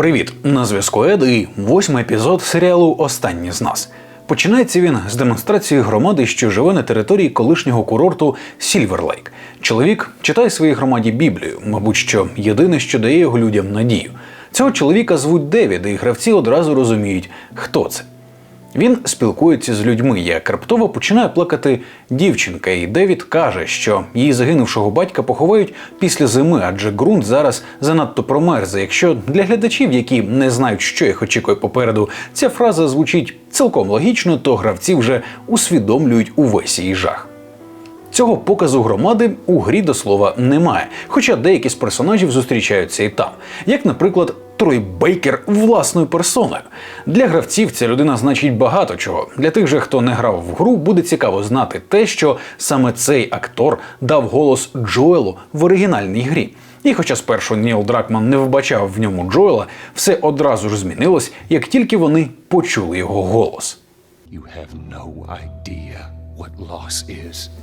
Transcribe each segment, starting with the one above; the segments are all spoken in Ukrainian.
Привіт! На зв'язку Ед і восьмий епізод серіалу Останні з нас. Починається він з демонстрації громади, що живе на території колишнього курорту Сільверлейк. Чоловік читає своїй громаді Біблію, мабуть, що єдине, що дає його людям надію. Цього чоловіка звуть Девід, і гравці одразу розуміють, хто це. Він спілкується з людьми, як раптово починає плакати дівчинка, і Девід каже, що її загинувшого батька поховають після зими, адже ґрунт зараз занадто промерзе. Якщо для глядачів, які не знають, що їх очікує попереду, ця фраза звучить цілком логічно, то гравці вже усвідомлюють увесь її жах. Цього показу громади у грі до слова немає, хоча деякі з персонажів зустрічаються і там, як, наприклад, Трой Бейкер власною персоною. Для гравців ця людина значить багато чого. Для тих же, хто не грав в гру, буде цікаво знати те, що саме цей актор дав голос Джоелу в оригінальній грі. І хоча спершу Ніл Дракман не вбачав в ньому Джоела, все одразу ж змінилось, як тільки вони почули його голос. You have no idea.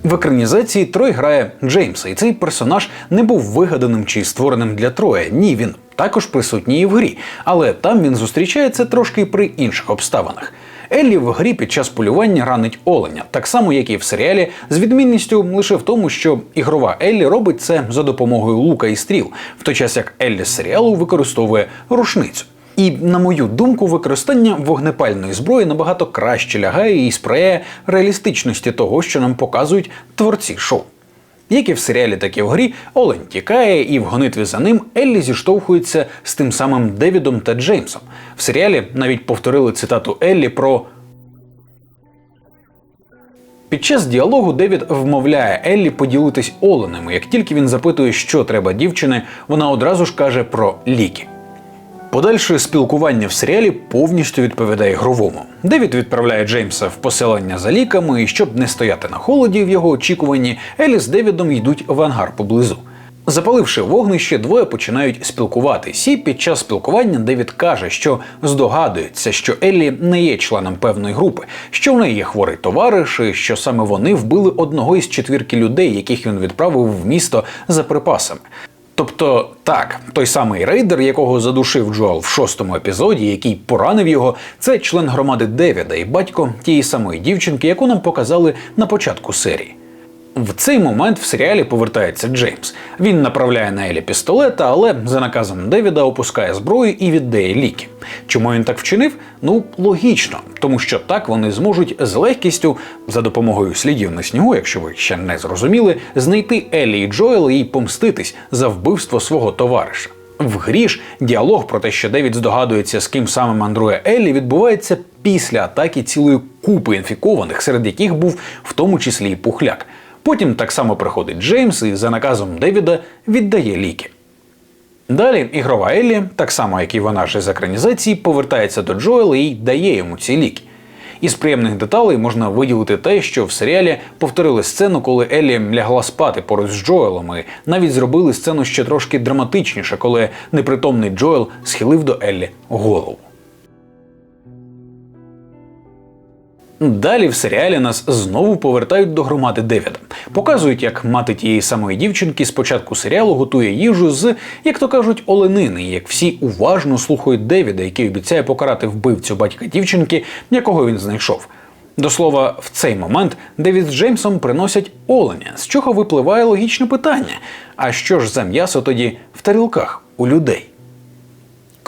В екранізації Трой грає Джеймса, і цей персонаж не був вигаданим чи створеним для Троя. Ні, він також присутній в грі, але там він зустрічається трошки при інших обставинах. Еллі в грі під час полювання ранить оленя, так само як і в серіалі, з відмінністю лише в тому, що ігрова Еллі робить це за допомогою лука і стріл, в той час як Еллі з серіалу використовує рушницю. І, на мою думку, використання вогнепальної зброї набагато краще лягає і сприяє реалістичності того, що нам показують творці шоу. Як і в серіалі, так і в грі, Олень тікає, і в гонитві за ним Еллі зіштовхується з тим самим Девідом та Джеймсом. В серіалі навіть повторили цитату Еллі про під час діалогу Девід вмовляє Еллі поділитись оленем. Як тільки він запитує, що треба дівчини, вона одразу ж каже про ліки. Подальше спілкування в серіалі повністю відповідає гровому. Девід відправляє Джеймса в поселення за ліками, і щоб не стояти на холоді в його очікуванні, Елі з Девідом йдуть в ангар поблизу. Запаливши вогнище, двоє починають спілкуватись. І під час спілкування Девід каже, що здогадується, що Еллі не є членом певної групи, що в неї є хворий товариш, і що саме вони вбили одного із четвірки людей, яких він відправив в місто за припасами. Тобто, так, той самий рейдер, якого задушив Джоал в шостому епізоді, який поранив його, це член громади Девіда і батько тієї самої дівчинки, яку нам показали на початку серії. В цей момент в серіалі повертається Джеймс. Він направляє на Елі пістолета, але за наказом Девіда опускає зброю і віддає ліки. Чому він так вчинив? Ну логічно, тому що так вони зможуть з легкістю за допомогою слідів на снігу, якщо ви ще не зрозуміли, знайти Елі і Джоела і помститись за вбивство свого товариша. В грі ж діалог про те, що Девід здогадується, з ким саме мандрує Еллі, відбувається після атаки цілої купи інфікованих, серед яких був в тому числі і пухляк. Потім так само приходить Джеймс і за наказом Девіда віддає ліки. Далі ігрова Еллі, так само як і вона ж із екранізації, повертається до Джоела і дає йому ці ліки. Із приємних деталей можна виділити те, що в серіалі повторили сцену, коли Еллі лягла спати поруч з Джоелом, і навіть зробили сцену ще трошки драматичніше, коли непритомний Джоел схилив до Еллі голову. Далі в серіалі нас знову повертають до громади Девіда. Показують, як мати тієї самої дівчинки спочатку серіалу готує їжу з, як то кажуть, оленини, і як всі уважно слухають Девіда, який обіцяє покарати вбивцю батька дівчинки, якого він знайшов. До слова, в цей момент Девід з Джеймсом приносять оленя, з чого випливає логічне питання: а що ж за м'ясо тоді в тарілках у людей?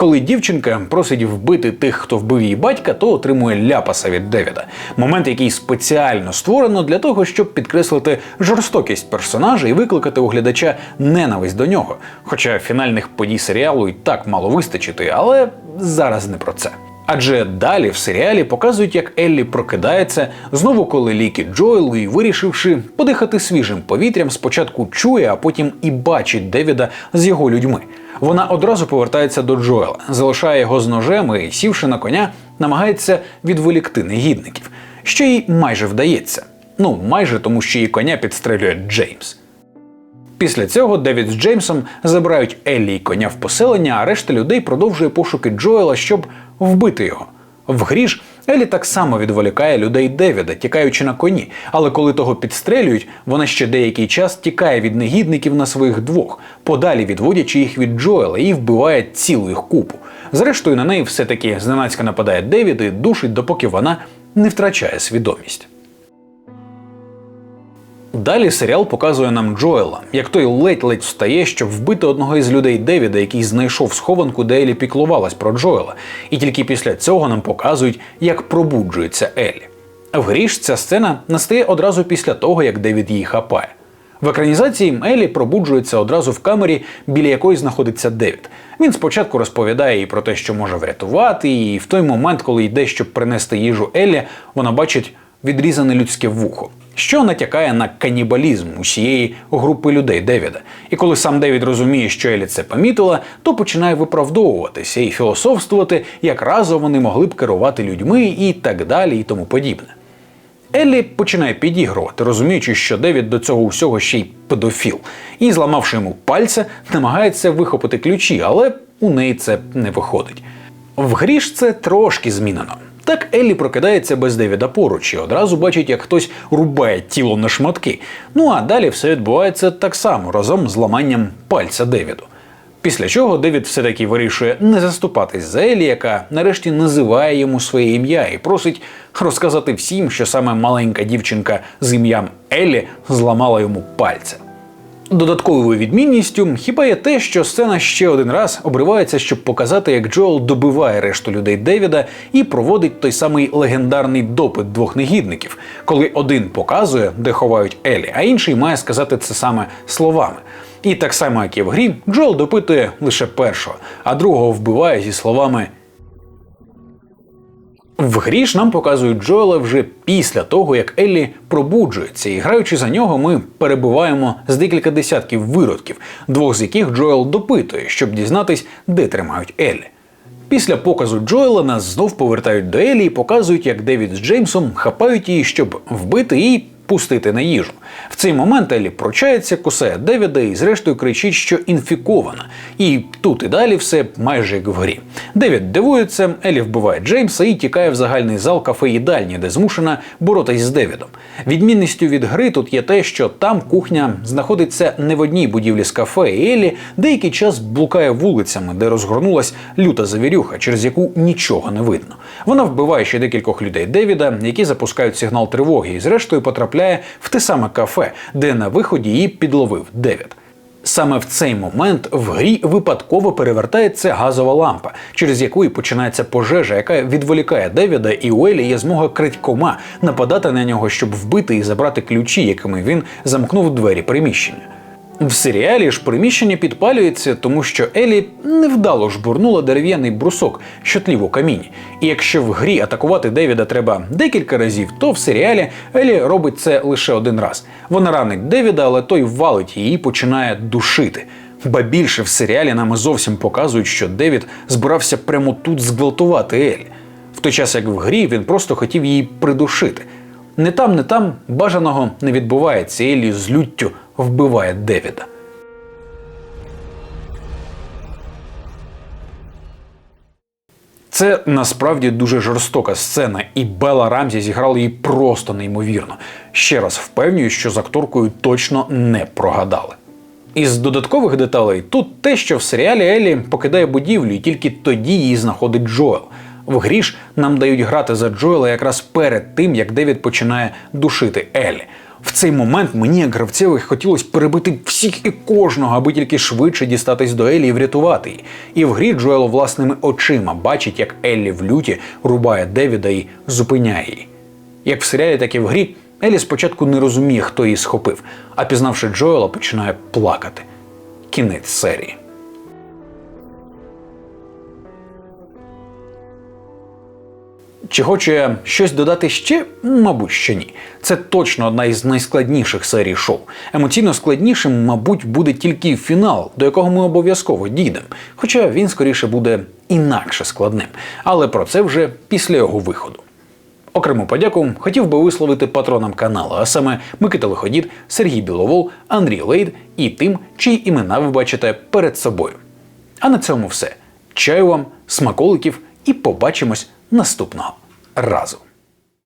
Коли дівчинка просить вбити тих, хто вбив її батька, то отримує ляпаса від Девіда. Момент, який спеціально створено для того, щоб підкреслити жорстокість персонажа і викликати у глядача ненависть до нього. Хоча фінальних подій серіалу і так мало вистачити, але зараз не про це. Адже далі в серіалі показують, як Еллі прокидається знову, коли ліки Джоелу і вирішивши подихати свіжим повітрям, спочатку чує, а потім і бачить Девіда з його людьми. Вона одразу повертається до Джоела, залишає його з ножем і, сівши на коня, намагається відволікти негідників, що їй майже вдається. Ну, майже тому, що її коня підстрелює Джеймс. Після цього Девід з Джеймсом забирають Еллі й коня в поселення, а решта людей продовжує пошуки Джоела, щоб вбити його. В грі ж Елі так само відволікає людей Девіда, тікаючи на коні. Але коли того підстрелюють, вона ще деякий час тікає від негідників на своїх двох, подалі відводячи їх від Джоела і вбиває цілу їх купу. Зрештою, на неї все-таки зненацька нападає Девід і душить, допоки вона не втрачає свідомість. Далі серіал показує нам Джоела, як той ледь-ледь встає, щоб вбити одного із людей Девіда, який знайшов схованку, де Елі піклувалась про Джоела. І тільки після цього нам показують, як пробуджується Елі. В грі ж ця сцена настає одразу після того, як Девід її хапає. В екранізації Елі пробуджується одразу в камері, біля якої знаходиться Девід. Він спочатку розповідає їй про те, що може врятувати, і в той момент, коли йде, щоб принести їжу Елі, вона бачить відрізане людське вухо, що натякає на канібалізм усієї групи людей Девіда. І коли сам Девід розуміє, що Елі це помітила, то починає виправдовуватися і філософствувати, як разом вони могли б керувати людьми і так далі, і тому подібне. Еллі починає підігрувати, розуміючи, що Девід до цього усього ще й педофіл, і, зламавши йому пальця, намагається вихопити ключі, але у неї це не виходить. В грі ж це трошки змінено. Так Еллі прокидається без Девіда поруч і одразу бачить, як хтось рубає тіло на шматки. Ну а далі все відбувається так само разом з ламанням пальця Девіду. Після чого Девід все-таки вирішує не заступатись за Елі, яка нарешті називає йому своє ім'я і просить розказати всім, що саме маленька дівчинка з ім'ям Елі зламала йому пальця. Додатковою відмінністю хіба є те, що сцена ще один раз обривається, щоб показати, як Джоел добиває решту людей Девіда і проводить той самий легендарний допит двох негідників, коли один показує, де ховають Елі, а інший має сказати це саме словами. І так само, як і в грі, Джоел допитує лише першого, а другого вбиває зі словами в грі ж нам показують Джоела вже після того, як Еллі пробуджується, і граючи за нього, ми перебуваємо з декілька десятків виродків, двох з яких Джоел допитує, щоб дізнатись, де тримають Еллі. Після показу Джоела нас знов повертають до Еллі і показують, як Девід з Джеймсом хапають її, щоб вбити і пустити на їжу. В цей момент Еллі прочається, кусає Девіда і зрештою кричить, що інфікована. І тут і далі все майже як в грі. Девід дивується, Еллі вбиває Джеймса і тікає в загальний зал кафе їдальні, де змушена боротись з Девідом. Відмінністю від гри тут є те, що там кухня знаходиться не в одній будівлі з кафе, і Еллі деякий час блукає вулицями, де розгорнулась люта завірюха, через яку нічого не видно. Вона вбиває ще декількох людей Девіда, які запускають сигнал тривоги, і зрештою потрапляє в те саме кафе, де на виході її підловив Девід. Саме в цей момент в грі випадково перевертається газова лампа, через яку і починається пожежа, яка відволікає Девіда, і у Елі є змога крадькома нападати на нього, щоб вбити і забрати ключі, якими він замкнув двері приміщення. В серіалі ж приміщення підпалюється, тому що Елі невдало жбурнула дерев'яний брусок, що тлів у каміні. І якщо в грі атакувати Девіда треба декілька разів, то в серіалі Елі робить це лише один раз. Вона ранить Девіда, але той валить її і починає душити. Ба більше в серіалі нам зовсім показують, що Девід збирався прямо тут зґвалтувати Елі. В той час як в грі він просто хотів її придушити. Не там, не там бажаного не відбувається. Елі з люттю вбиває Девіда. Це насправді дуже жорстока сцена, і Белла Рамзі зіграла її просто неймовірно. Ще раз впевнюю, що з акторкою точно не прогадали. Із додаткових деталей тут те, що в серіалі Елі покидає будівлю, і тільки тоді її знаходить Джоел. В грі ж нам дають грати за Джоела якраз перед тим, як Девід починає душити Елі. В цей момент мені, як гравцеві, хотілося перебити всіх і кожного, аби тільки швидше дістатись до Елі і врятувати її. І в грі Джоел власними очима бачить, як Еллі в люті рубає Девіда і зупиняє її. Як в серіалі, так і в грі, Елі спочатку не розуміє, хто її схопив, а пізнавши Джоела, починає плакати. Кінець серії. Чи хочу я щось додати ще? Мабуть, що ні. Це точно одна із найскладніших серій шоу. Емоційно складнішим, мабуть, буде тільки фінал, до якого ми обов'язково дійдемо. Хоча він скоріше буде інакше складним. Але про це вже після його виходу. Окрему подяку хотів би висловити патронам каналу, а саме Микита Лиходід, Сергій Біловол, Андрій Лейд і тим, чиї імена ви бачите перед собою. А на цьому все. Чаю вам, смаколиків і побачимось наступного разу.